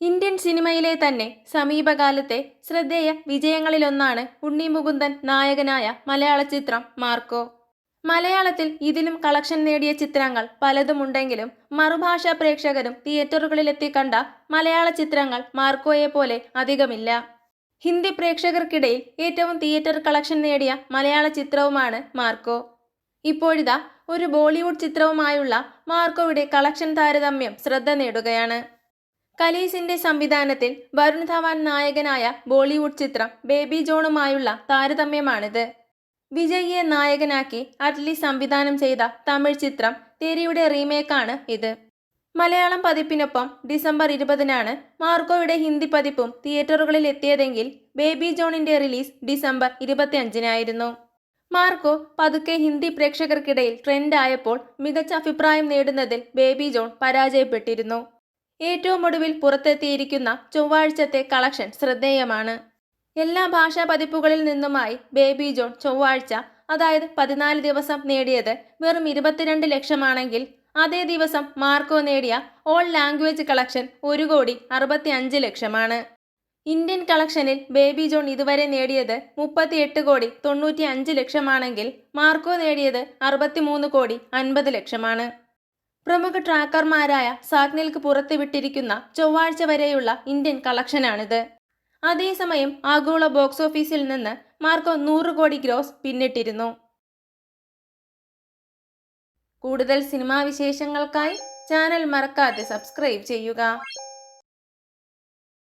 Indian സിനിമയിലെ തന്നെ സമീപകാലത്തെ ശ്രദ്ധേയ വിജയങ്ങളിലൊന്നാണ് ഉണ്ണി മുകുന്ദൻ നായകനായ മലയാള ചിത്രം മാർക്കോ. മലയാളത്തിൽ ഇതിലും കളക്ഷൻ നേടിയ ചിത്രങ്ങൾ പലതുമുണ്ടെങ്കിലും മറുഭാഷാ പ്രേക്ഷകരും തിയേറ്ററുകളിലെത്തി കണ്ട മലയാള ചിത്രങ്ങൾ മാർക്കോയെ പോലെ അധികമില്ല. ഹിന്ദി പ്രേക്ഷകർക്കിടയിൽ ഏറ്റവും തിയേറ്റർ കളക്ഷൻ നേടിയ മലയാള ചിത്രവുമാണ് മാർക്കോ. ഇപ്പോഴിതാ ഒരു ബോളിവുഡ് ചിത്രവുമായുള്ള മാർക്കോയുടെ കളക്ഷൻ താരതമ്യം ശ്രദ്ധ നേടുകയാണ്. കലീസിന്റെ സംവിധാനത്തിൽ വരുൺ ധവാൻ നായകനായ ബോളിവുഡ് ചിത്രം ബേബി ജോണുമായുള്ള താരതമ്യമാണിത്. വിജയിയെ നായകനാക്കി അറ്റ്ലി സംവിധാനം ചെയ്ത തമിഴ് ചിത്രം തെരിയുടെ റീമേക്കാണ് ഇത്. മലയാളം പതിപ്പിനൊപ്പം ഡിസംബർ ഇരുപതിനാണ് മാർക്കോയുടെ ഹിന്ദി പതിപ്പും തിയേറ്ററുകളിൽ എത്തിയതെങ്കിൽ ബേബി ജോണിന്റെ റിലീസ് ഡിസംബർ ഇരുപത്തിയഞ്ചിനായിരുന്നു. മാർക്കോ പതുക്കെ ഹിന്ദി പ്രേക്ഷകർക്കിടയിൽ ട്രെൻഡായപ്പോൾ മികച്ച അഭിപ്രായം നേടുന്നതിൽ ബേബി ജോൺ പരാജയപ്പെട്ടിരുന്നു. ഏറ്റവും ഒടുവിൽ പുറത്തെത്തിയിരിക്കുന്ന ചൊവ്വാഴ്ചത്തെ കളക്ഷൻ ശ്രദ്ധേയമാണ്. എല്ലാ ഭാഷാ പതിപ്പുകളിൽ നിന്നുമായി ബേബി ജോൺ ചൊവ്വാഴ്ച അതായത് പതിനാല് ദിവസം നേടിയത് വെറും ഇരുപത്തിരണ്ട് ലക്ഷമാണെങ്കിൽ അതേ ദിവസം മാർക്കോ നേടിയ ഓൾ ലാംഗ്വേജ് കളക്ഷൻ ഒരു കോടി അറുപത്തി അഞ്ച് ലക്ഷമാണ്. ഇന്ത്യൻ കളക്ഷനിൽ ബേബി ജോൺ ഇതുവരെ നേടിയത് മുപ്പത്തിയെട്ട് കോടി തൊണ്ണൂറ്റി അഞ്ച് ലക്ഷമാണെങ്കിൽ മാർക്കോ നേടിയത് അറുപത്തിമൂന്ന് കോടി അൻപത് ലക്ഷമാണ്. പ്രമുഖ ട്രാക്കർമാരായ സാഗ്നിൽക്ക് പുറത്തുവിട്ടിരിക്കുന്ന ചൊവ്വാഴ്ച വരെയുള്ള ഇന്ത്യൻ കളക്ഷനാണിത്. അതേസമയം ആഗോള ബോക്സ് ഓഫീസിൽ നിന്ന് മാർക്കോ നൂറ് കോടി ഗ്രോസ് പിന്നിട്ടിരുന്നു. കൂടുതൽ സിനിമാ വിശേഷങ്ങൾക്കായി ചാനൽ മറക്കാതെ സബ്സ്ക്രൈബ് ചെയ്യുക.